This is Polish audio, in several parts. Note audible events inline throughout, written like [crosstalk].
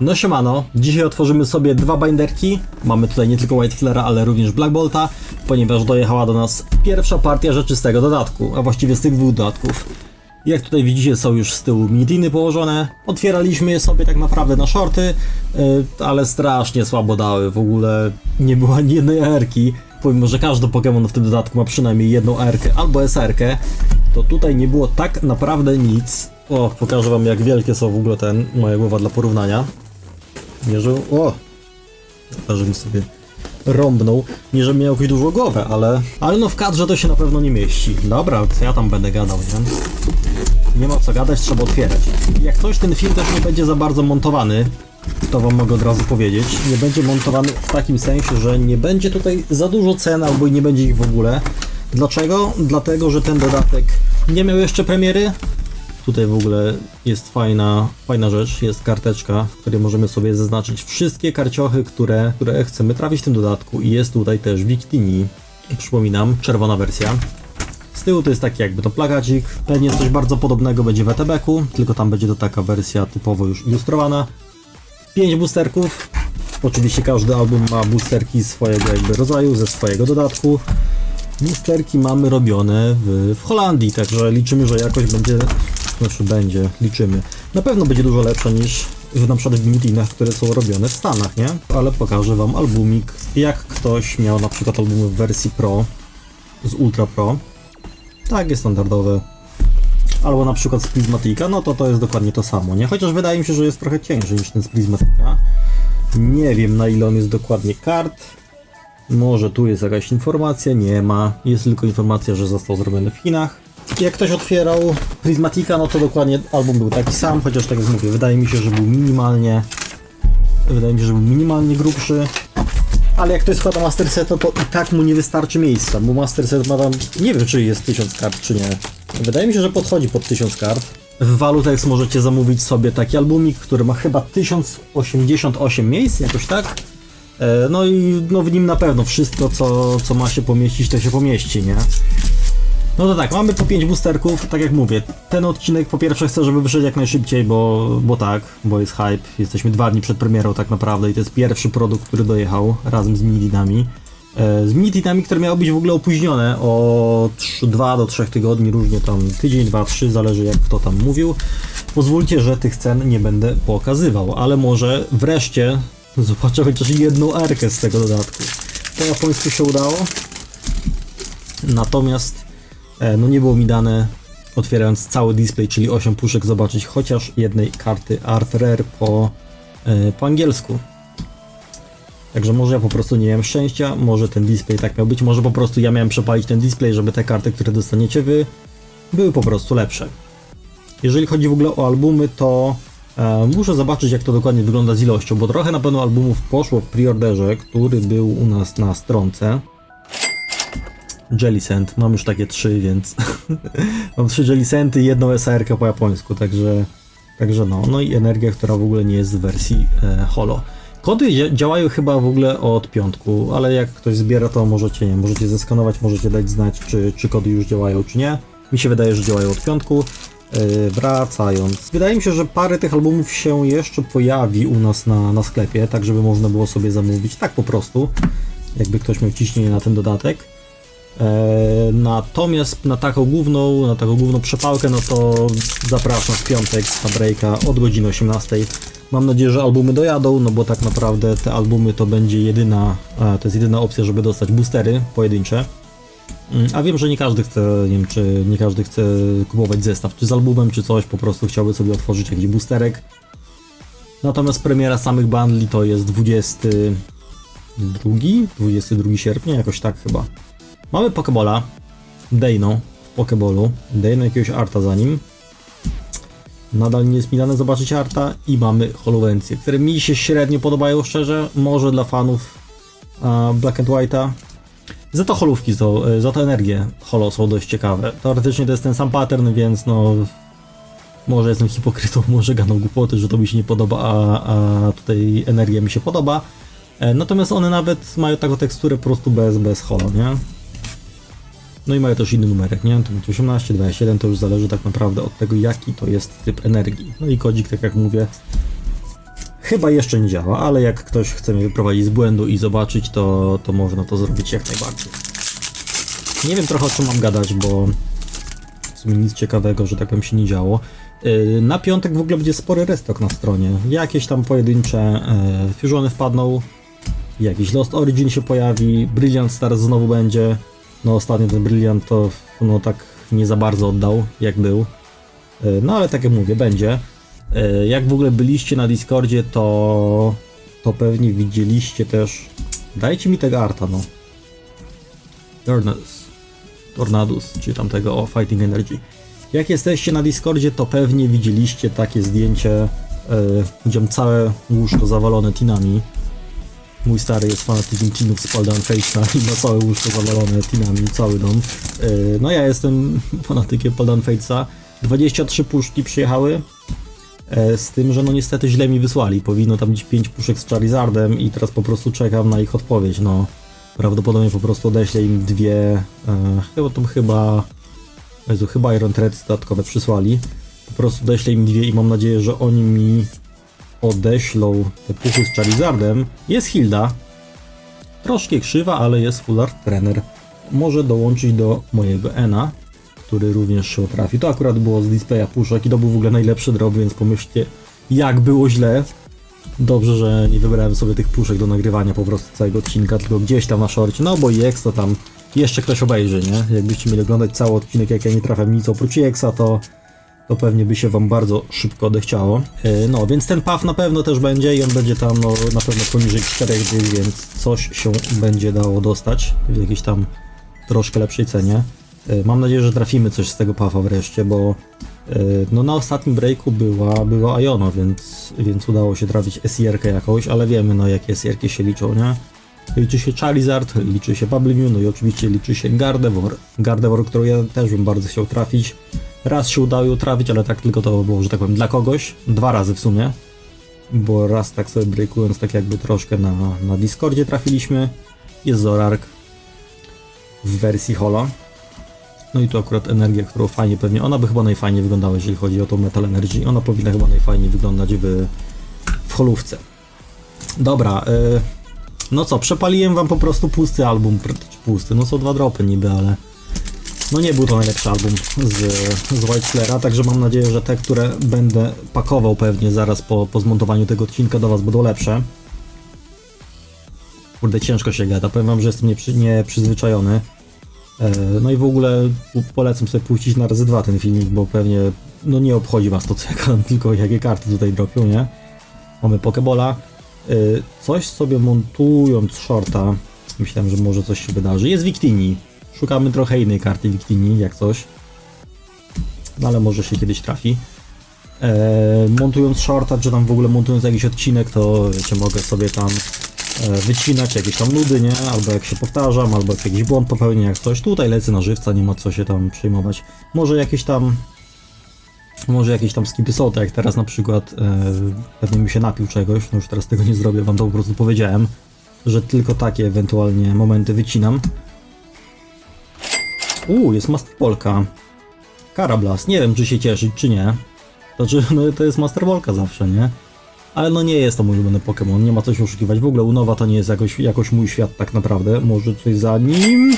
No siemano, dzisiaj otworzymy sobie dwa binderki. Mamy tutaj nie tylko White Flare, ale również Black Bolta, ponieważ dojechała do nas pierwsza partia rzeczy z tego dodatku, a właściwie z tych dwóch dodatków. Jak tutaj widzicie są już z tyłu midiny położone. Otwieraliśmy je sobie tak naprawdę na shorty, yy, ale strasznie słabo dały. W ogóle nie było ani jednej erki. Pomimo, że każdy Pokémon w tym dodatku ma przynajmniej jedną erkę albo SR-kę, to tutaj nie było tak naprawdę nic. O, pokażę wam jak wielkie są w ogóle ten, moja głowa dla porównania. Nie, że... O! Żebym sobie rąbnął. Nie, żebym miał jakąś dużą głowę, ale... Ale no w kadrze to się na pewno nie mieści. Dobra, co ja tam będę gadał, nie? Nie ma co gadać, trzeba otwierać. Jak coś, ten film też nie będzie za bardzo montowany. To wam mogę od razu powiedzieć. Nie będzie montowany w takim sensie, że nie będzie tutaj za dużo cen, albo nie będzie ich w ogóle. Dlaczego? Dlatego, że ten dodatek nie miał jeszcze premiery, Tutaj w ogóle jest fajna, fajna rzecz, jest karteczka, w której możemy sobie zaznaczyć wszystkie karciochy, które, które chcemy trafić w tym dodatku i jest tutaj też Victini, przypominam, czerwona wersja. Z tyłu to jest taki jakby to plakacik, pewnie coś bardzo podobnego będzie w ETB-ku, tylko tam będzie to taka wersja typowo już ilustrowana. 5 boosterków, oczywiście każdy album ma boosterki swojego jakby rodzaju, ze swojego dodatku. Boosterki mamy robione w, w Holandii, także liczymy, że jakość będzie, znaczy będzie, liczymy. Na pewno będzie dużo lepsza niż w, na przykład w Mitinach, które są robione w Stanach, nie? Ale pokażę wam albumik, jak ktoś miał na przykład albumy w wersji Pro, z Ultra Pro. Takie standardowe. Albo na przykład z Prismatica, no to to jest dokładnie to samo, nie? Chociaż wydaje mi się, że jest trochę cieńszy niż ten z Prismatica. Nie wiem na ile on jest dokładnie kart. Może tu jest jakaś informacja, nie ma. Jest tylko informacja, że został zrobiony w Chinach. Jak ktoś otwierał Prismatica, no to dokładnie album był taki sam, chociaż tak jak mówię, wydaje mi się, że był minimalnie. Wydaje mi się, że był minimalnie grubszy. Ale jak ktoś składa Master Set, to i tak mu nie wystarczy miejsca, bo Master Set ma tam, nie wiem czy jest 1000 kart, czy nie. Wydaje mi się, że podchodzi pod 1000 kart. W Valutex możecie zamówić sobie taki albumik, który ma chyba 1088 miejsc, jakoś tak. E, No i no w nim na pewno wszystko, co, co ma się pomieścić, to się pomieści, nie? No to tak, mamy po 5 boosterków, tak jak mówię, ten odcinek po pierwsze chcę, żeby wyszedł jak najszybciej, bo, bo tak, bo jest hype, jesteśmy dwa dni przed premierą tak naprawdę i to jest pierwszy produkt, który dojechał razem z minidinami. E, Z minidinami, które miały być w ogóle opóźnione o 2 do 3 tygodni, różnie tam tydzień, 2, 3, zależy jak kto tam mówił. Pozwólcie, że tych cen nie będę pokazywał, ale może wreszcie zobaczę chociaż jedną erkę z tego dodatku. Po japońsku się udało, natomiast no nie było mi dane otwierając cały display, czyli 8 puszek, zobaczyć chociaż jednej karty Art Rare po, e, po angielsku. Także może ja po prostu nie miałem szczęścia, może ten display tak miał być, może po prostu ja miałem przepalić ten display, żeby te karty, które dostaniecie wy, były po prostu lepsze. Jeżeli chodzi w ogóle o albumy, to e, muszę zobaczyć jak to dokładnie wygląda z ilością, bo trochę na pewno albumów poszło w preorderze, który był u nas na stronce. Jellicent, mam już takie trzy, więc [laughs] mam trzy Jellicenty i jedną SR po japońsku, także, także no, no i energia, która w ogóle nie jest z wersji e, holo. Kody dzia- działają chyba w ogóle od piątku, ale jak ktoś zbiera, to możecie, nie, możecie zeskanować, możecie dać znać, czy, czy kody już działają, czy nie. Mi się wydaje, że działają od piątku. Yy, wracając. Wydaje mi się, że parę tych albumów się jeszcze pojawi u nas na, na sklepie, tak żeby można było sobie zamówić tak po prostu, jakby ktoś miał ciśnienie na ten dodatek. E, natomiast na taką główną, na taką główną przepałkę, no to zapraszam w piątek na breaka od godziny 18. Mam nadzieję, że albumy dojadą, no bo tak naprawdę te albumy to będzie jedyna, a, to jest jedyna opcja, żeby dostać boostery pojedyncze. Mm, A wiem, że nie każdy chce, nie wiem, czy nie każdy chce kupować zestaw, czy z albumem, czy coś, po prostu chciałby sobie otworzyć jakiś boosterek. Natomiast premiera samych bundli to jest 22, 22 sierpnia, jakoś tak chyba. Mamy Pokebola, Dejno w Pokebolu, Dejno jakiegoś arta za nim. Nadal nie jest mi dane zobaczyć arta i mamy Holowencje, które mi się średnio podobają szczerze, może dla fanów a, Black and White'a. Za to holówki są, za to energie holo są dość ciekawe. Teoretycznie to jest ten sam pattern, więc no... Może jestem hipokrytą, [laughs] może gadam głupoty, że to mi się nie podoba, a, a tutaj energia mi się podoba. E, Natomiast one nawet mają taką teksturę po prostu bez, bez holo, nie? No i mają też inny numerek, nie? To będzie 18, 27, to już zależy tak naprawdę od tego, jaki to jest typ energii. No i kodzik, tak jak mówię, Chyba jeszcze nie działa, ale jak ktoś chce mnie wyprowadzić z błędu i zobaczyć, to, to można to zrobić jak najbardziej. Nie wiem trochę o czym mam gadać, bo w sumie nic ciekawego, że tak powiem, się nie działo. Yy, Na piątek w ogóle będzie spory restock na stronie. Jakieś tam pojedyncze yy, fusiony wpadną, jakiś Lost Origin się pojawi, Brilliant Stars znowu będzie. No ostatnio ten Brilliant to no tak nie za bardzo oddał, jak był. Yy, No ale tak jak mówię, będzie. Yy, Jak w ogóle byliście na Discordzie, to to pewnie widzieliście też. Dajcie mi tego arta, no. Tornadus. Tornadus, czy tam tego o Fighting Energy. Jak jesteście na Discordzie, to pewnie widzieliście takie zdjęcie, yy, gdzie całe łóżko zawalone tinami. Mój stary jest fanatykiem tinów z Paldan Fate'a i ma całe łóżko zawalone tinami, cały dom. Yy, no ja jestem [laughs] fanatykiem Paldan Fate'a. 23 puszki przyjechały, e, z tym, że no niestety źle mi wysłali. Powinno tam być 5 puszek z Charizardem i teraz po prostu czekam na ich odpowiedź. No, prawdopodobnie po prostu odeślę im dwie, e, chyba to chyba, Jezu, chyba Iron Threads dodatkowe przysłali. Po prostu odeślę im dwie i mam nadzieję, że oni mi odeślą te puchy z Charizardem. Jest Hilda. Troszkę krzywa, ale jest Full Art Trainer. Może dołączyć do mojego Ena, który również się trafi. To akurat było z displaya puszek i to był w ogóle najlepszy drop, więc pomyślcie, jak było źle. Dobrze, że nie wybrałem sobie tych puszek do nagrywania po prostu całego odcinka, tylko gdzieś tam na szorcie. No bo EX to tam jeszcze ktoś obejrzy, nie? Jakbyście mieli oglądać cały odcinek, jak ja nie trafiam nic oprócz EXa, to to pewnie by się wam bardzo szybko odechciało. Yy, No, więc ten PAF na pewno też będzie i on będzie tam no, na pewno poniżej 4 dych, więc coś się będzie dało dostać w jakiejś tam troszkę lepszej cenie. Yy, Mam nadzieję, że trafimy coś z tego PAFa wreszcie, bo yy, no, na ostatnim breaku była, była Iono, więc, więc udało się trafić SIR-kę jakąś, ale wiemy no jakie SIR-ki się liczą, nie? Liczy się Charizard, liczy się Bubblemew, no i oczywiście liczy się Gardevoir. Gardevoir, którą ja też bym bardzo chciał trafić. Raz się udało ją trafić, ale tak tylko to było, że tak powiem, dla kogoś. Dwa razy w sumie. Bo raz tak sobie breakując, tak jakby troszkę na, na Discordzie trafiliśmy. Jest Zorark w wersji Holo. No i tu akurat energia, którą fajnie pewnie, ona by chyba najfajniej wyglądała, jeżeli chodzi o tą Metal Energy. Ona powinna chyba najfajniej wyglądać w, w holówce. Dobra, y, no co, przepaliłem wam po prostu pusty album, pusty, no są dwa dropy niby, ale no nie był to najlepszy album z, z także mam nadzieję, że te, które będę pakował pewnie zaraz po, po zmontowaniu tego odcinka do was będą lepsze. Kurde, ciężko się gada, powiem wam, że jestem nieprzy, nieprzyzwyczajony. E, no i w ogóle polecam sobie puścić na razy dwa ten filmik, bo pewnie no nie obchodzi was to co ja gadam, [laughs] tylko jakie karty tutaj dropią, nie? Mamy Pokebola. Y, Coś sobie montując shorta, myślałem, że może coś się wydarzy. Jest Victini. Szukamy trochę innej karty Victini, jak coś. No ale może się kiedyś trafi. E, montując shorta, czy tam w ogóle montując jakiś odcinek, to wiecie, mogę sobie tam e, wycinać jakieś tam nudy, nie? Albo jak się powtarzam, albo jak jakiś błąd popełnię, jak coś. Tutaj lecę na żywca, nie ma co się tam przejmować. Może jakieś tam może jakieś tam skipy są, tak jak teraz na przykład e, pewnie mi się napił czegoś, no już teraz tego nie zrobię, wam to po prostu powiedziałem, że tylko takie ewentualnie momenty wycinam. Uuu, jest Master Polka. Karablast, nie wiem czy się cieszyć, czy nie. Znaczy, [laughs] no to jest Master Polka zawsze, nie? Ale no nie jest to mój ulubiony Pokémon, nie ma co się oszukiwać. W ogóle Unowa to nie jest jakoś, jakoś mój świat tak naprawdę. Może coś za nim?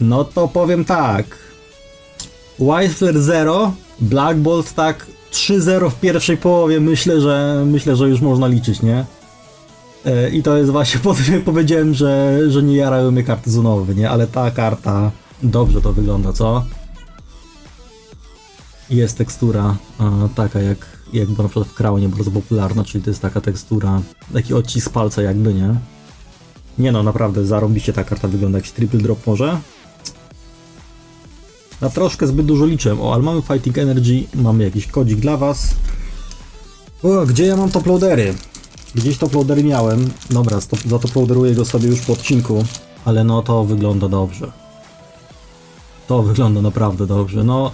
No to powiem tak. Whistler 0, Black Bolt tak 3-0 w pierwszej połowie myślę, że myślę, że już można liczyć, nie? E, I to jest właśnie [laughs] po tym, jak powiedziałem, że, że nie jarają mnie karty zonowe, nie? Ale ta karta dobrze to wygląda, co? Jest tekstura taka jak, jak na przykład w Crownie bardzo popularna, czyli to jest taka tekstura, taki odcisk palca jakby, nie? Nie no, naprawdę zarobiście ta karta wygląda, jakiś triple drop może? Na troszkę zbyt dużo liczę. O, ale mamy Fighting Energy, mamy jakiś kodzik dla was. O, gdzie ja mam toploadery? Gdzieś toploadery miałem. Dobra, stop, zatoploaderuję go sobie już po odcinku. Ale no to wygląda dobrze. To wygląda naprawdę dobrze. No,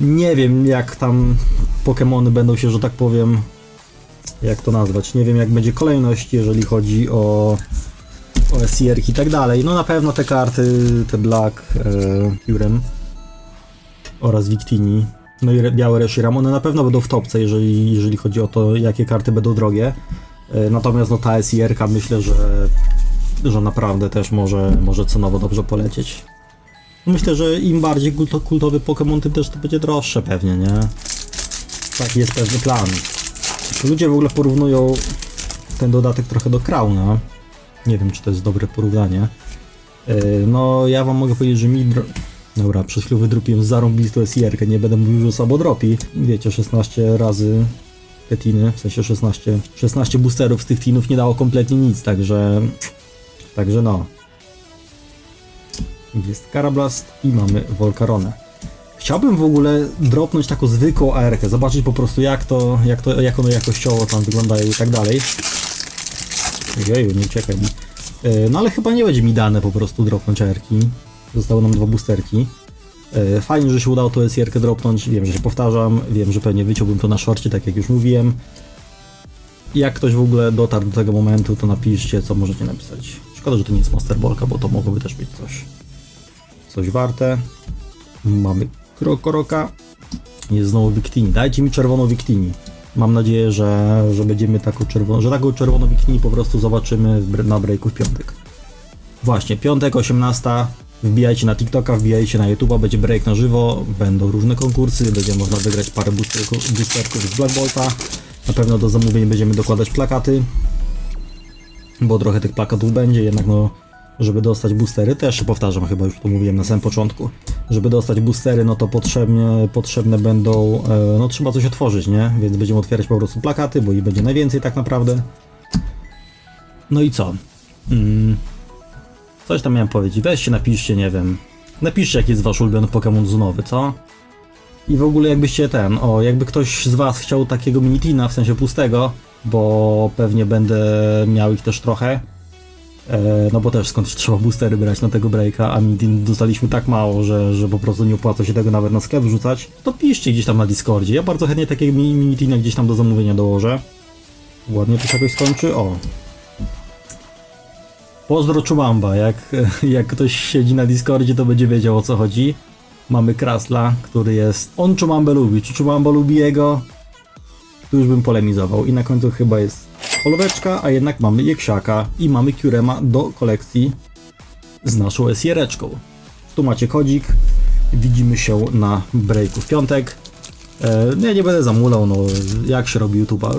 nie wiem jak tam Pokémony będą się, że tak powiem, jak to nazwać. Nie wiem jak będzie kolejność, jeżeli chodzi o o SCR i tak dalej. No na pewno te karty, te Black, e, oraz Victini No i białe Reshiram, one na pewno będą w topce, jeżeli, jeżeli chodzi o to, jakie karty będą drogie. E, Natomiast no ta SIR-ka myślę, że, że naprawdę też może, może cenowo dobrze polecieć. Myślę, że im bardziej kulto, kultowy Pokémon, tym też to będzie droższe pewnie, nie? Taki jest pewny plan. Ludzie w ogóle porównują ten dodatek trochę do Crowna. Nie wiem, czy to jest dobre porównanie. Yy, No, ja wam mogę powiedzieć, że mi... Dobra, przez chwilę wydrupiłem zarąbistą SIR-kę, nie będę mówił, że sabodropi. Wiecie, 16 razy te tiny, w sensie 16, 16 boosterów z tych tinów nie dało kompletnie nic, także... Także no. Jest Karablast i mamy Volcaronę. Chciałbym w ogóle dropnąć taką zwykłą AR-kę, zobaczyć po prostu jak to, jak to, jak one jakościowo tam wyglądają i tak dalej. Jeju, nie uciekaj mi. Yy, No ale chyba nie będzie mi dane po prostu dropnąć AR-ki. Zostały nam dwa boosterki. Yy, Fajnie, że się udało to SR-kę dropnąć. Wiem, że się powtarzam. Wiem, że pewnie wyciąłbym to na szorcie, tak jak już mówiłem. Jak ktoś w ogóle dotarł do tego momentu, to napiszcie, co możecie napisać. Szkoda, że to nie jest Master Ballka, bo to mogłoby też być coś, coś warte. Mamy Krokoroka. Jest znowu Victini. Dajcie mi czerwoną Victini. Mam nadzieję, że, że będziemy taką czerwoną, że taką czerwoną Victini po prostu zobaczymy na breaku w piątek. Właśnie, piątek, 18. Wbijajcie na TikToka, wbijajcie na YouTube'a, będzie break na żywo, będą różne konkursy, będzie można wygrać parę boosterków, z Black Bolta. Na pewno do zamówień będziemy dokładać plakaty, bo trochę tych plakatów będzie, jednak no, żeby dostać boostery, też powtarzam, chyba już to mówiłem na samym początku, żeby dostać boostery, no to potrzebne, potrzebne będą, e, no trzeba coś otworzyć, nie? Więc będziemy otwierać po prostu plakaty, bo ich będzie najwięcej tak naprawdę. No i co? Mm. Coś tam miałem powiedzieć. Weźcie, napiszcie, nie wiem. Napiszcie, jaki jest wasz ulubiony Pokémon zunowy, co? I w ogóle jakbyście ten, o, jakby ktoś z was chciał takiego minitina, w sensie pustego, bo pewnie będę miał ich też trochę. E, no bo też skądś trzeba boostery brać na tego breaka, a minitin dostaliśmy tak mało, że, że po prostu nie opłaca się tego nawet na sklep wrzucać. To piszcie gdzieś tam na Discordzie. Ja bardzo chętnie takiego mini- minitina gdzieś tam do zamówienia dołożę. Ładnie to się jakoś skończy. O, Pozdro Czumamba, jak, [laughs] jak ktoś siedzi na Discordzie, to będzie wiedział o co chodzi. Mamy Krasla, który jest... On Czumambę lubi, czy Czumamba lubi jego? Tu już bym polemizował. I na końcu chyba jest Holoweczka, a jednak mamy Jeksiaka i mamy Kurema do kolekcji z naszą SR-eczką. Tu macie kodzik, widzimy się na breaku w piątek. E, ja nie będę zamulał, no jak się robi YouTube'a.